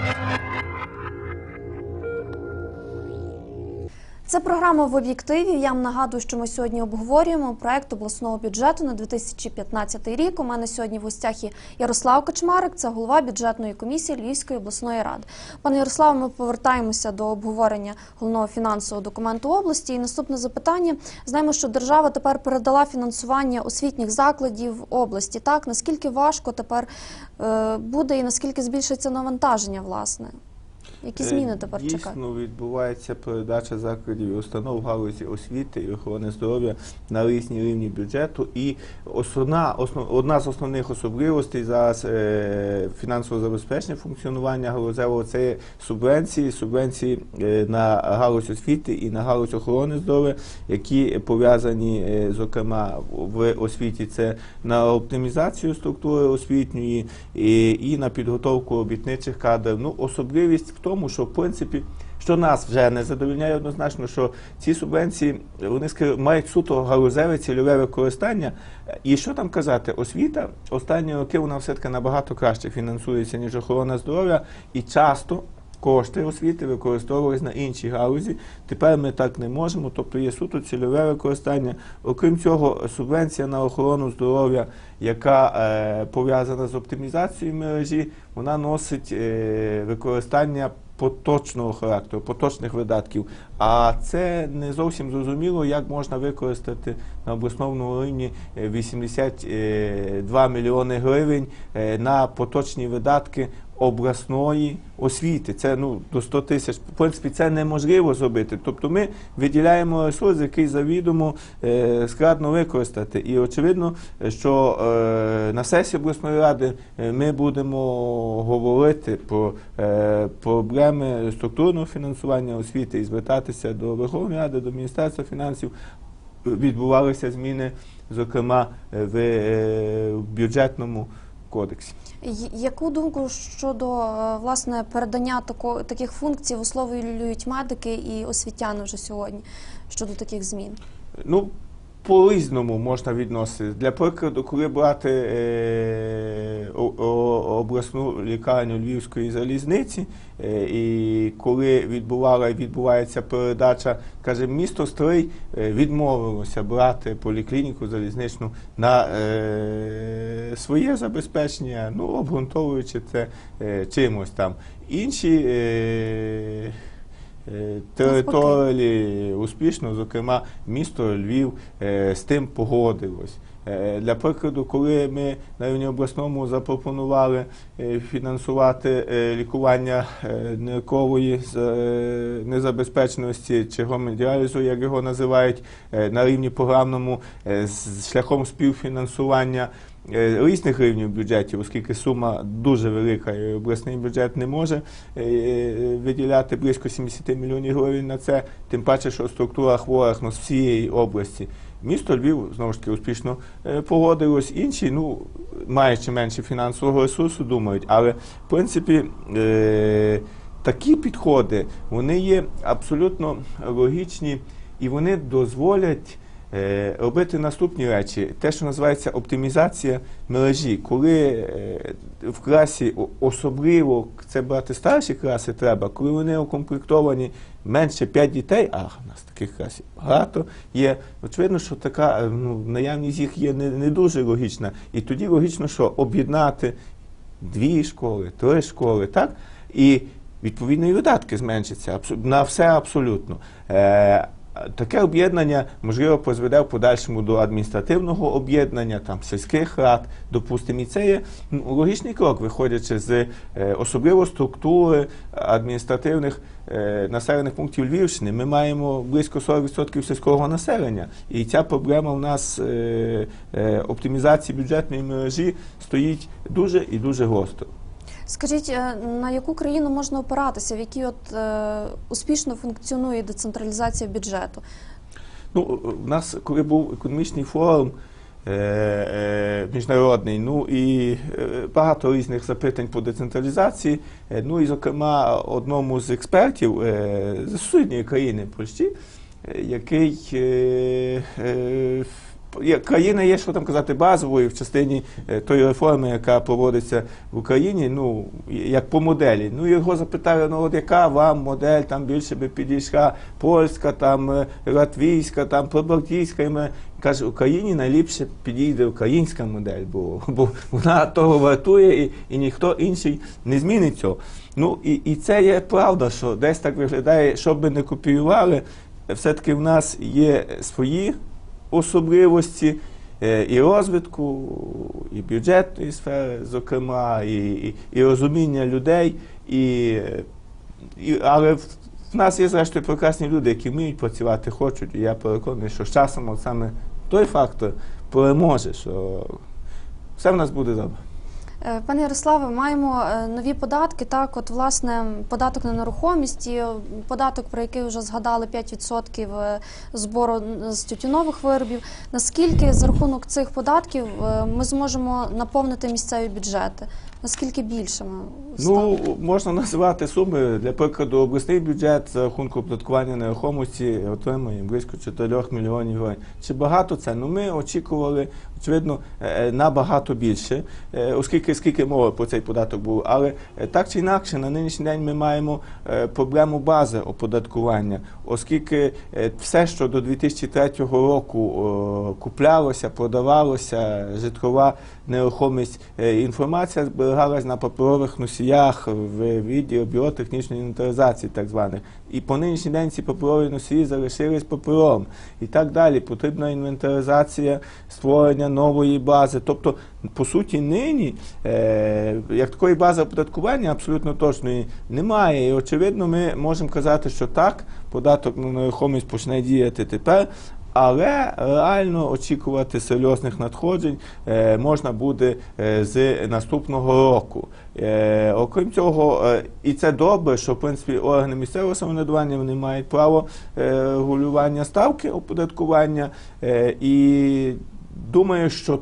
Thank you. Це програма в об'єктиві. Я вам нагадую, що ми сьогодні обговорюємо проект обласного бюджету на 2015 рік. У мене сьогодні в гостях є Ярослав Качмарик, це голова бюджетної комісії Львівської обласної ради. Пане Ярославе, ми повертаємося до обговорення головного фінансового документу області. І наступне запитання: знаємо, що держава тепер передала фінансування освітніх закладів області. Так наскільки важко тепер е, буде і наскільки збільшиться навантаження, власне? Які зміни тепер Дійсно чекають? відбувається передача закладів і установ в галузі освіти і охорони здоров'я на різні рівні бюджету. І основна, основ, одна з основних особливостей зараз е, фінансового забезпечення функціонування галузевого це субвенції, субвенції е, на галузь освіти і на галузь охорони здоров'я, які пов'язані, е, зокрема, в освіті. Це на оптимізацію структури освітньої і, і на підготовку робітничих кадрів. Ну, особливість в тому, що в принципі. Що нас вже не задовільняє однозначно, що ці субвенції вони мають суто галузеве цільове використання. І що там казати, освіта останні роки вона все-таки набагато краще фінансується, ніж охорона здоров'я, і часто кошти освіти використовувалися на іншій галузі. Тепер ми так не можемо, тобто є суто цільове використання. Окрім цього, субвенція на охорону здоров'я, яка е, пов'язана з оптимізацією мережі, вона носить е, використання поточного характеру, поточних видатків. А це не зовсім зрозуміло, як можна використати на обласному рівні е, 82 мільйони гривень е, на поточні видатки обласної освіти. Це ну до 100 тисяч. В принципі, це неможливо зробити. Тобто ми виділяємо ресурс, який завідомо е, складно використати. І очевидно, що е, на сесії обласної ради е, ми будемо говорити про е, проблеми структурного фінансування освіти і звертатися до Верховної Ради, до Міністерства фінансів. Відбувалися зміни, зокрема е, в е, бюджетному кодексі. Яку думку щодо е, власне передання тако, таких функцій висловлюють медики і освітяни вже сьогодні щодо таких змін? Ну, по-різному можна відносити. Для прикладу, коли брати е, обласну лікарню Львівської залізниці, е, і коли відбувала відбувається передача, каже, місто Стрий е, відмовилося брати поліклініку залізничну на е, своє забезпечення, ну, обґрунтовуючи це е, чимось там. Інші е, території успішно, зокрема, місто Львів е, з тим погодилось. Е, Для прикладу, коли ми на рівні обласному запропонували е, фінансувати е, лікування е, ниркової е, незабезпеченості чи гомодіалізу, як його називають, е, на рівні програмному е, з шляхом співфінансування е, різних рівнів бюджетів, оскільки сума дуже велика, і обласний бюджет не може е, е, виділяти близько 70 мільйонів гривень на це, тим паче, що структура хворих ну, з всієї області. Місто Львів знову ж таки успішно е, погодилось. Інші, ну маючи менше фінансового ресурсу, думають, але в принципі. Е, Такі підходи вони є абсолютно логічні і вони дозволять е, робити наступні речі. Те, що називається оптимізація мережі, коли е, в класі особливо це брати старші класи треба, коли вони укомплектовані менше 5 дітей, а в нас таких класів багато є. Очевидно, що така е, ну, наявність їх є не, не дуже логічна. І тоді логічно, що об'єднати дві школи, три школи, так? І відповідно і видатки зменшаться на все абсолютно. Таке об'єднання можливо призведе в подальшому до адміністративного об'єднання там сільських рад, допустимо, і це є ну, логічний крок, виходячи з е, особливо структури адміністративних е, населених пунктів Львівщини. Ми маємо близько 40% сільського населення, і ця проблема в нас е, оптимізації бюджетної мережі стоїть дуже і дуже гостро. Скажіть, е, на яку країну можна опиратися, в якій от е, успішно функціонує децентралізація бюджету? Ну, у нас, коли був економічний форум е, е, міжнародний, ну і е, багато різних запитань по децентралізації. Е, ну і, зокрема, одному з експертів е, з сусідньої країни Польщі, е, який е, е, країна є, що там казати, базовою в частині е, тої реформи, яка проводиться в Україні, ну, як по моделі. Ну, його запитали, ну, от яка вам модель там більше би підійшла, польська, там, е, латвійська, там, прибалтійська. І ми каже, Україні найліпше підійде українська модель, бо, бо вона того вартує і, і ніхто інший не змінить цього. Ну, і, і це є правда, що десь так виглядає, що би не копіювали, все-таки в нас є свої особливості е, і розвитку, і бюджетної сфери, зокрема, і, і, і розуміння людей. І, і, але в нас є, зрештою, прекрасні люди, які вміють працювати, хочуть. І я переконаний, що з часом от саме той фактор переможе, що все в нас буде добре. Е, Пане Ярославе, маємо е, нові податки. Так, от власне податок на нерухомість і е, податок, про який вже згадали 5% е, збору з тютюнових виробів. Наскільки за рахунок цих податків ми зможемо наповнити місцеві бюджети? Наскільки більшими Ну, можна називати суми. Для прикладу, обласний бюджет за рахунку оподаткування нерухомості отримує близько 4 мільйонів гривень. Чи багато це? Ну, ми очікували, очевидно, е, набагато більше, е, оскільки скільки мови про цей податок було. Але е, так чи інакше, на нинішній день ми маємо е, проблему бази оподаткування, оскільки е, все, що до 2003 року е, куплялося, продавалося, житлова нерухомість, е, інформація зберігалась на паперових носіях в відділі біотехнічної інвентаризації, так званих. І по нинішній день ці паперові носії залишились папером. І так далі. Потрібна інвентаризація, створення нової бази. Тобто, по суті, нині е, як такої бази оподаткування абсолютно точної немає. І очевидно, ми можемо казати, що так, податок на нерухомість почне діяти тепер. Але реально очікувати серйозних надходжень е, можна буде е, з наступного року. Е, окрім цього, і це добре, що в принципі органи місцевого самоврядування вони мають право регулювання ставки оподаткування. І думаю, що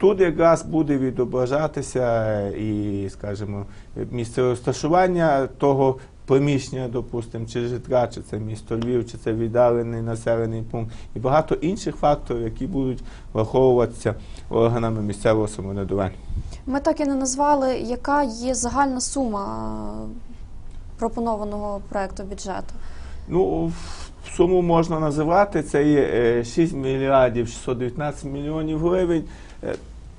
Тут якраз буде відображатися і, скажімо, місце розташування того приміщення, допустимо, чи житла, чи це місто Львів, чи це віддалений населений пункт, і багато інших факторів, які будуть враховуватися органами місцевого самоврядування. Ми так і не назвали, яка є загальна сума е, пропонованого проекту бюджету. Ну, суму можна називати, це є е, 6 мільярдів 619 мільйонів гривень.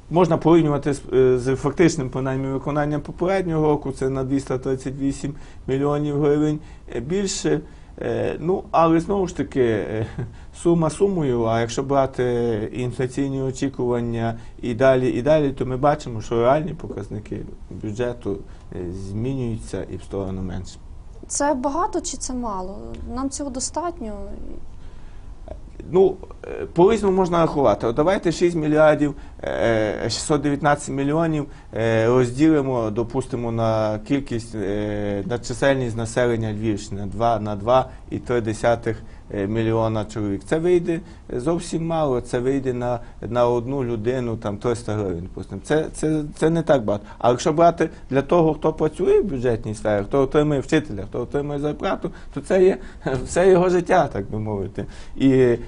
Можна порівнювати з, е, з фактичним принаймні виконанням попереднього року, це на 238 мільйонів гривень е, більше. Е, Ну, але знову ж таки, сума сумою, а якщо брати інфляційні очікування і далі, і далі, то ми бачимо, що реальні показники бюджету змінюються і в сторону менше. Це багато чи це мало? Нам цього достатньо. Ну, е, по-різному можна рахувати. Давайте 6 мільярдів 619 мільйонів е, розділимо, допустимо, на кількість, е, на чисельність населення Львівщини 2 на 2,3 е, мільйона чоловік. Це вийде зовсім мало, це вийде на, на одну людину там 300 гривень. Це, це, це не так багато. А якщо брати для того, хто працює в бюджетній сфері, хто отримує вчителя, хто отримує зарплату, то це є все його життя, так би мовити. І е,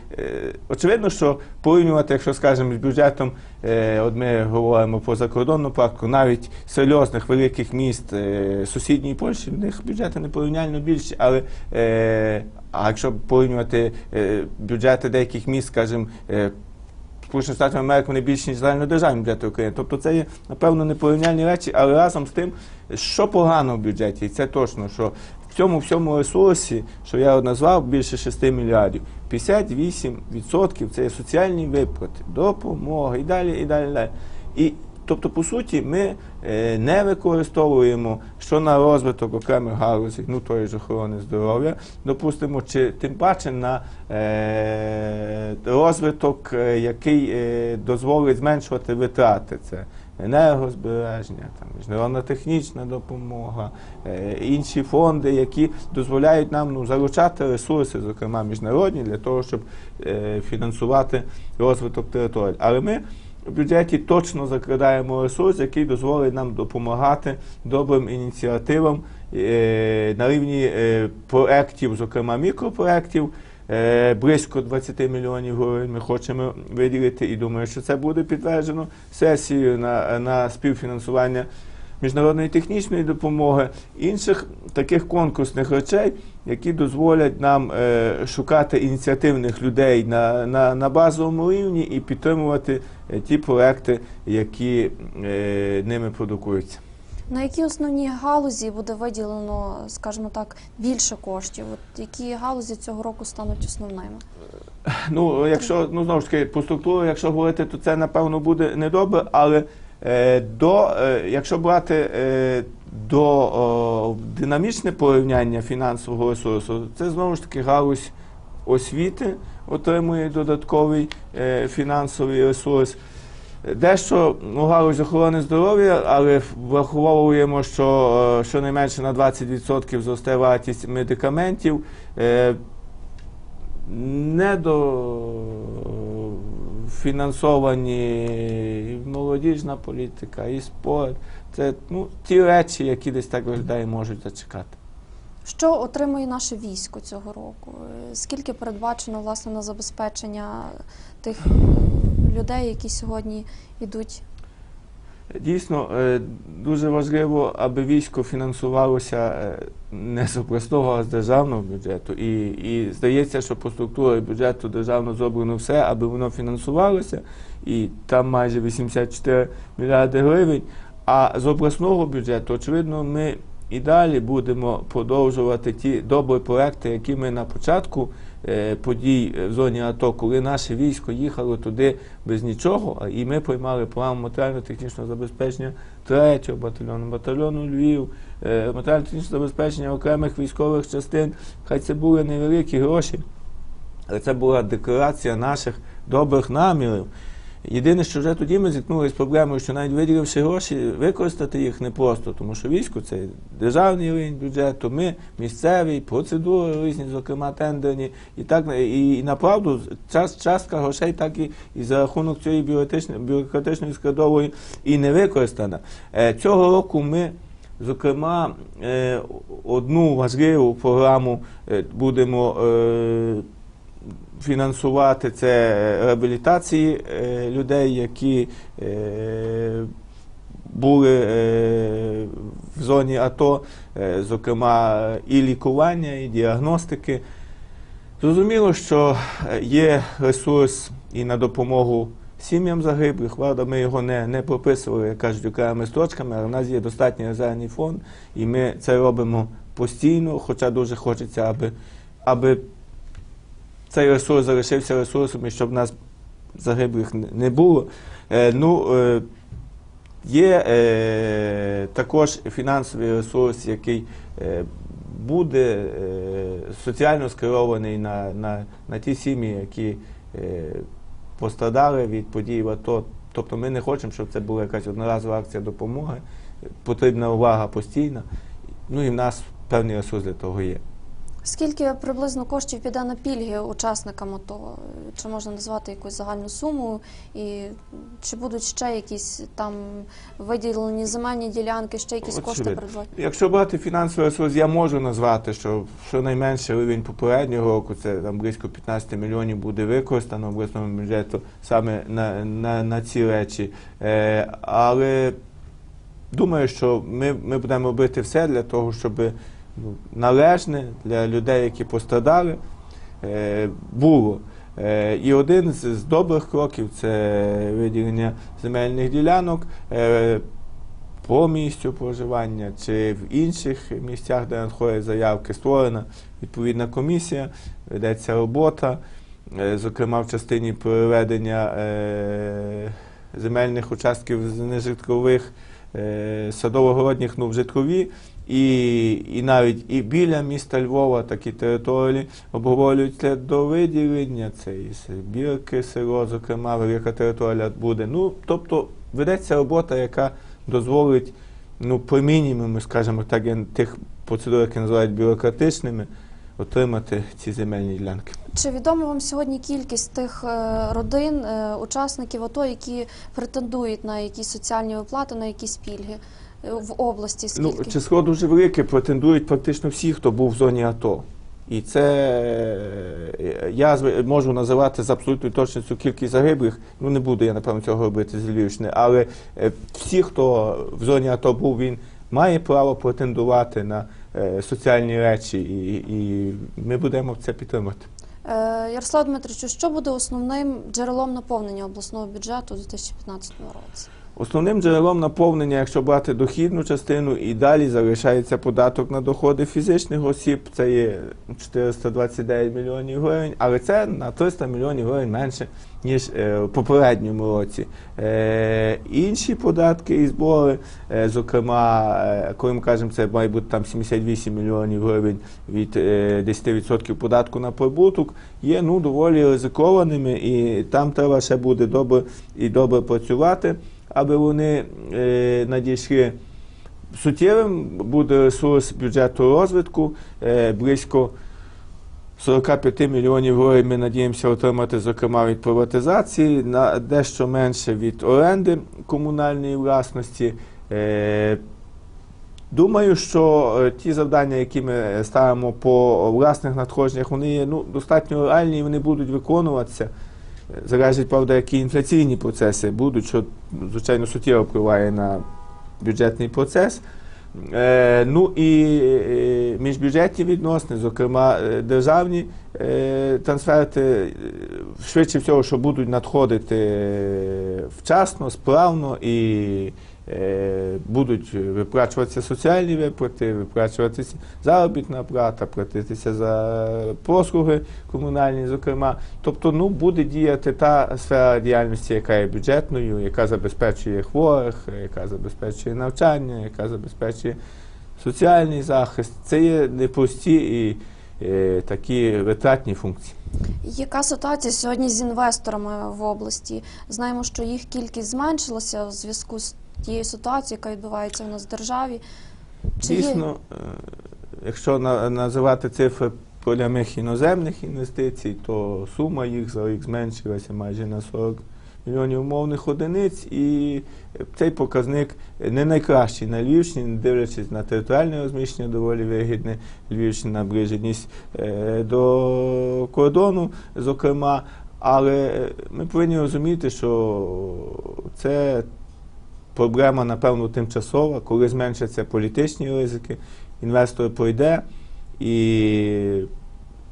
очевидно, що порівнювати, якщо скажемо, з бюджетом, е, от ми говоримо про закордонну практику, навіть серйозних великих міст е, сусідньої Польщі, в них бюджети не порівняльно більші, але е, а якщо порівнювати е, бюджети деяких міст, скажімо, е, Сполучених Штатів Америки вони більші, ніж загальнодержавні бюджети України. Тобто це є, напевно, непорівняльні речі, але разом з тим, що погано в бюджеті, і це точно, що в цьому всьому ресурсі, що я назвав, більше 6 мільярдів, 58% це є соціальні виплати, допомога і далі, і далі, і далі. І Тобто, по суті, ми е, не використовуємо що на розвиток окремих галузей, ну тої ж охорони здоров'я, допустимо, чи тим паче на е, розвиток, е, який дозволить зменшувати витрати. Це енергозбереження, там міжнародна технічна допомога, е, інші фонди, які дозволяють нам ну, залучати ресурси, зокрема міжнародні, для того, щоб е, фінансувати розвиток територій. Але ми в бюджеті точно закрадаємо ресурс, який дозволить нам допомагати добрим ініціативам е, на рівні проєктів, зокрема мікропроєктів, близько 20 мільйонів гривень ми хочемо виділити і думаю, що це буде підтверджено сесією на, на співфінансування міжнародної технічної допомоги, інших таких конкурсних речей, які дозволять нам е, шукати ініціативних людей на, на, на базовому рівні і підтримувати е, ті проекти, які е, ними продукуються. На які основні галузі буде виділено, скажімо так, більше коштів? От які галузі цього року стануть основними? Ну, якщо ну знову ж таки по структурі, якщо говорити, то це напевно буде недобре, але е, до е, якщо брати е, до о, динамічне порівняння фінансового ресурсу, це знову ж таки галузь освіти отримує додатковий е, фінансовий ресурс. Дещо ну, галузь охорони здоров'я, але враховуємо, що е, щонайменше на 20% зросте вартість медикаментів. Е, недофінансовані і молодіжна політика, і спорт. Це ну, ті речі, які десь так виглядає, можуть зачекати. Що отримує наше військо цього року? Е, Скільки передбачено власне на забезпечення тих людей, які сьогодні йдуть? Дійсно, е, дуже важливо, аби військо фінансувалося е, не з обласного, а з державного бюджету. І, і здається, що по структурі бюджету державно зроблено все, аби воно фінансувалося, і там майже 84 мільярди гривень. А з обласного бюджету, очевидно, ми і далі будемо продовжувати ті добрі проекти, які ми на початку подій в зоні АТО, коли наше військо їхало туди без нічого, і ми поймали програму матеріально-технічного забезпечення 3-го батальйону, батальйону Львів, е, матеріально-технічне забезпечення окремих військових частин. Хай це були невеликі гроші, але це була декларація наших добрих намірів. Єдине, що вже тоді ми зіткнулися з проблемою, що навіть виділивши гроші, використати їх непросто, тому що військо це державний рівень бюджету, ми місцевий, процедури різні, зокрема тендерні, і так і, і направду час, частка грошей так і, і за рахунок цієї бюрократичної, складової і не використана. Е, цього року ми. Зокрема, е, одну важливу програму е, будемо фінансувати це реабілітації е, людей, які е, були е, в зоні АТО, е, зокрема і лікування, і діагностики. Зрозуміло, що є ресурс і на допомогу сім'ям загиблих. Правда, ми його не, не прописували, як кажуть, окремими строчками, але в нас є достатній резервний фонд, і ми це робимо постійно, хоча дуже хочеться, аби, аби цей ресурс залишився ресурсом, щоб нас загиблих не було. Е, ну, е, є е, також фінансовий ресурс, який е, буде е, соціально скерований на, на, на ті сім'ї, які е, пострадали від подій в АТО. Тобто ми не хочемо, щоб це була якась одноразова акція допомоги. Потрібна увага постійна. Ну і в нас певний ресурс для того є. Скільки приблизно коштів піде на пільги учасникам АТО? Чи можна назвати якусь загальну суму? І чи будуть ще якісь там виділені земельні ділянки, ще якісь кошти Очевидно. передбачені? Якщо брати фінансовий ресурс, я можу назвати, що щонайменше рівень попереднього року, це там близько 15 мільйонів буде використано в обласному бюджету саме на, на, на ці речі. Е, але думаю, що ми, ми будемо робити все для того, щоб належне для людей, які пострадали, е, було. Е, І один з, добрих кроків це виділення земельних ділянок. Е, по місцю проживання чи в інших місцях, де надходять заявки, створена відповідна комісія, ведеться робота, зокрема в частині проведення земельних участків з нежиткових садово-городніх ну, в житкові. І, і навіть і біля міста Львова такі території обговорюються до виділення. Це і Сибірки, село, зокрема, велика територія буде. Ну, тобто ведеться робота, яка дозволить ну, по мінімуму, скажімо так, тих процедур, які називають бюрократичними, отримати ці земельні ділянки. Чи відома вам сьогодні кількість тих е, родин, е, учасників АТО, які претендують на якісь соціальні виплати, на якісь пільги в області? Ну, число дуже велике, претендують практично всі, хто був в зоні АТО. І це е, я можу називати з абсолютною точністю кількість загиблих. Ну не буду я напевно цього робити з Львівщини, але е, всі, хто в зоні АТО був, він має право претендувати на е, соціальні речі, і, і ми будемо це підтримати. Е, Ярослав Дмитровичу, що буде основним джерелом наповнення обласного бюджету у 2015 році? Основним джерелом наповнення, якщо брати дохідну частину, і далі залишається податок на доходи фізичних осіб, це є 429 мільйонів гривень, але це на 300 мільйонів гривень менше, ніж е, в попередньому році. Е, інші податки і збори, е, зокрема, коли ми кажемо, це має бути там 78 мільйонів гривень від е, 10% податку на прибуток, є ну, доволі ризикованими, і там треба ще буде добре і добре працювати аби вони е, надійшли. Суттєвим буде ресурс бюджету розвитку е, близько 45 мільйонів гривень ми надіємося отримати, зокрема, від приватизації, на дещо менше від оренди комунальної власності. Е, Думаю, що ті завдання, які ми ставимо по власних надходженнях, вони є ну, достатньо реальні і вони будуть виконуватися. Залежить, правда, які інфляційні процеси будуть, що, звичайно, суттєво впливає на бюджетний процес. Е, ну і е, міжбюджетні відносини, зокрема е, державні е, трансферти, е, швидше всього, що будуть надходити е, вчасно, справно і е, будуть виплачуватися соціальні виплати, виплачуватися заробітна плата, платитися за послуги комунальні, зокрема. Тобто, ну буде діяти та сфера діяльності, яка є бюджетною, яка забезпечує хворих, яка забезпечує навчання, яка забезпечує соціальний захист. Це є непрості і е, такі витратні функції. Яка ситуація сьогодні з інвесторами в області? Знаємо, що їх кількість зменшилася у зв'язку з тією ситуацією, яка відбувається у нас в державі. Чи Дійсно, е, якщо на- називати цифри прямих іноземних інвестицій, то сума їх за рік зменшилася майже на 40 мільйонів умовних одиниць, і цей показник не найкращий на Львівщині, дивлячись на територіальне розміщення, доволі вигідне. Львівщина наближеність е, до кордону, зокрема. Але ми повинні розуміти, що це проблема, напевно, тимчасова, коли зменшаться політичні ризики, інвестор пройде, і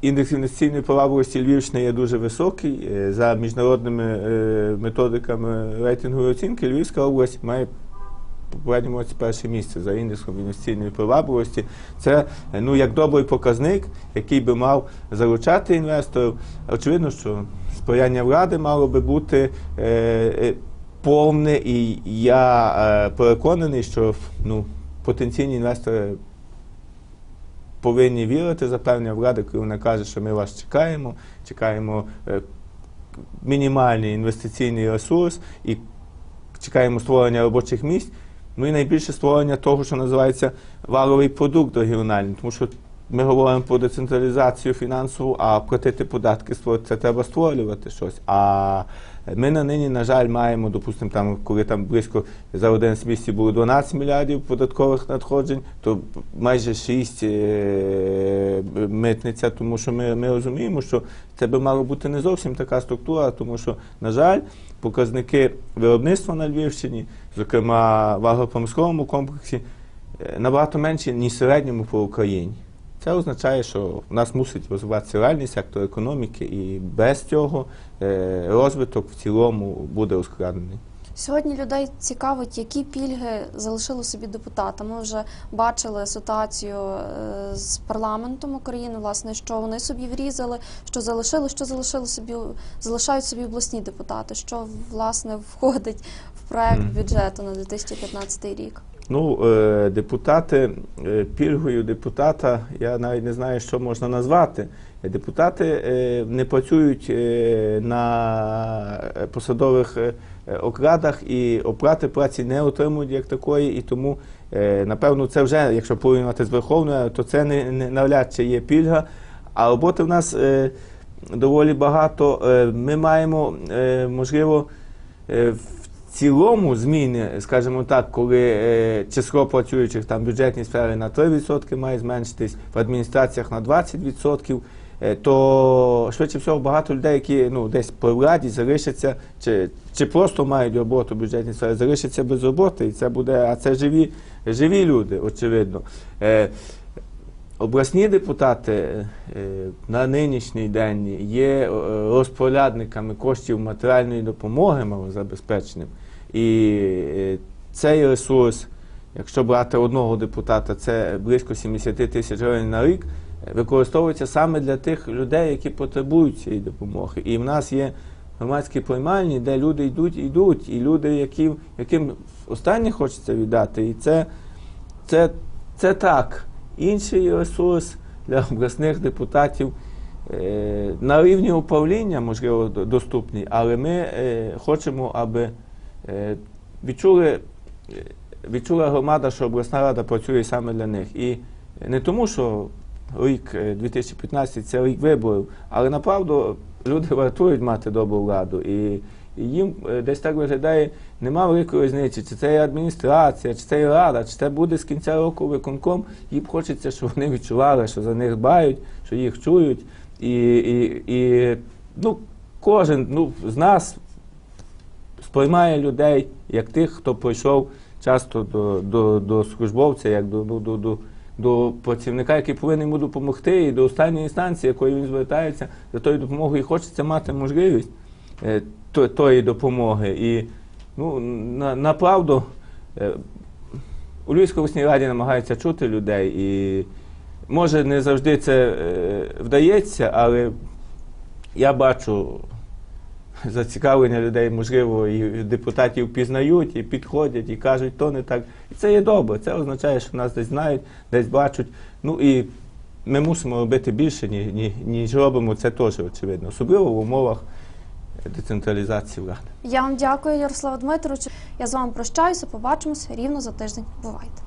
індекс інвестиційної привабливості Львівщини є дуже високий. Е, За міжнародними е, методиками рейтингової оцінки Львівська область має попередньому перше місце за індексом інвестиційної привабливості. Це е, ну, як добрий показник, який би мав залучати інвесторів. Очевидно, що сприяння влади мало би бути. е, повне, і я е, переконаний, що ну, потенційні інвестори повинні вірити запевнення влади, коли вона каже, що ми вас чекаємо, чекаємо е, мінімальний інвестиційний ресурс і чекаємо створення робочих місць. Ну і найбільше створення того, що називається валовий продукт регіональний, тому що ми говоримо про децентралізацію фінансову, а платити податки це треба створювати щось. А ми на нині, на жаль, маємо, допустимо, там, коли там близько за один місяці було 12 мільярдів податкових надходжень, то майже 6 е, митниця, тому що ми, ми розуміємо, що це би мало бути не зовсім така структура, тому що, на жаль, показники виробництва на Львівщині, зокрема в агропромисловому комплексі, е, набагато менші, ніж середньому по Україні. Це означає, що в нас мусить розвиватися реальний сектор економіки, і без цього е, розвиток в цілому буде ускладнений. Сьогодні людей цікавить, які пільги залишили собі депутати. Ми вже бачили ситуацію е, з парламентом України, власне, що вони собі врізали, що залишили, що залишили собі, залишають собі обласні депутати, що власне входить в проект бюджету на 2015 рік. Ну, е, депутати, е, пільгою депутата, я навіть не знаю, що можна назвати. Депутати е, не працюють на посадових е, і оплати праці не отримують як такої, і тому, напевно, це вже, якщо порівнювати з Верховною, то це не, не навряд чи є пільга. А роботи в нас доволі багато. Ми маємо, можливо, в цілому зміни, скажімо так, коли е, число працюючих там бюджетній сфері на 3% має зменшитись, в адміністраціях на 20%, е, то швидше всього багато людей, які ну, десь при владі залишаться, чи, чи просто мають роботу в бюджетній сфері, залишаться без роботи, і це буде, а це живі, живі люди, очевидно. Е, Обласні депутати на нинішній день є розпорядниками коштів матеріальної допомоги малозабезпеченим. І е, цей ресурс, якщо брати одного депутата, це близько 70 тисяч гривень на рік, використовується саме для тих людей, які потребують цієї допомоги. І в нас є громадські приймальні, де люди йдуть, йдуть, і люди, які, яким останнє хочеться віддати. І це, це, це так. Інший ресурс для обласних депутатів е, на рівні управління, можливо, доступний, але ми е, хочемо, аби відчули, е, відчула громада, що обласна рада працює саме для них. І не тому, що рік е, 2015 це рік виборів, але направду люди вартують мати добру владу. І, їм е, десь так виглядає, нема великої різниці, чи це є адміністрація, чи це є рада, чи це буде з кінця року виконком. Їм хочеться, щоб вони відчували, що за них дбають, що їх чують. І, і, і ну, кожен ну, з нас сприймає людей як тих, хто прийшов часто до, до, до службовця, як до, до, до, до, працівника, який повинен йому допомогти, і до останньої інстанції, якої він звертається за тою допомогою, і хочеться мати можливість е, тої допомоги. І ну, на, направду е, у Львівській обласній раді намагаються чути людей, і може не завжди це е, вдається, але я бачу зацікавлення людей, можливо, і депутатів пізнають, і підходять, і кажуть, то не так. І це є добре. Це означає, що нас десь знають, десь бачать. Ну і ми мусимо робити більше, ні- ні- ніж робимо. Це теж очевидно, особливо в умовах децентралізації влади. Я вам дякую, Ярослава Дмитровичу. Я з вами прощаюся. Побачимося рівно за тиждень. Бувайте.